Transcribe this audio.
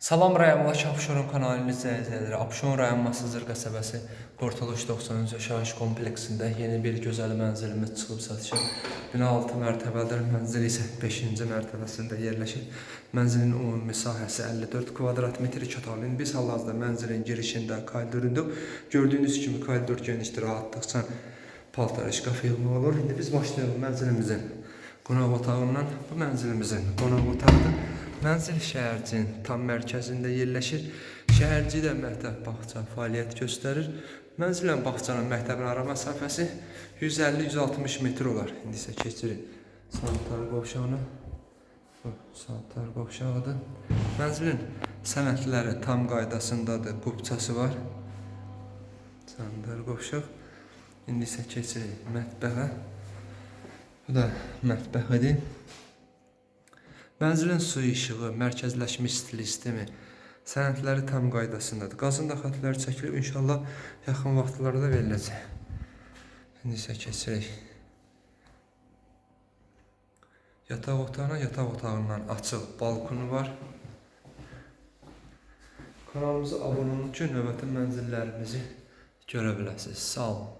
Salam rayonundakı Abşeron kanalının izləyiciləri. Abşeron rayon Masızır qəsəbəsi Portaloş 90-cı yaşayış kompleksində yeni bir gözəl mənzilimiz çıxıb satışa. Bina 6 mərtəbədir, mənzil isə 5-ci mərtəbəsində yerləşir. Mənzilin ümumi sahəsi 54 kvadrat metr çatalın. Biz hal-hazırda mənzilin girişində koridorunda gördüyünüz kimi koridor genişdir, rahatlıqla paltar şkaf yığma olur. İndi biz başlayalım mənzilimizin qonaq otağından. Bu mənzilimizin qonaq otağıdır. Mənzil şəhərcinin tam mərkəzində yerləşir. Şəhərcidə məktəb bağça fəaliyyət göstərir. Mənzillə bağçanın məktəbin ara məsafəsi 150-160 metr olar. İndi isə keçirik sanitar qovşağına. Bu sanitar qovşağıdır. Mənzilin sənədləri tam qaydasındadır. Qubçası var. Sanitar qovşaq. İndi isə keçirik mətbəxə. Bu da mətbəxidir. Mənzilin su işığı, mərkəzləşmiş stil sistemi, sənədləri tam qaydasındadır. Qazın da xətləri çəkilib, inşallah yaxın vaxtlarda veriləcək. İndi isə keçirik. Yataq otağına, yataq otağından açıq balkonu var. Kanalımıza abunə olun ki, növbəti mənzillərimizi görə biləsiniz. Sağ olun.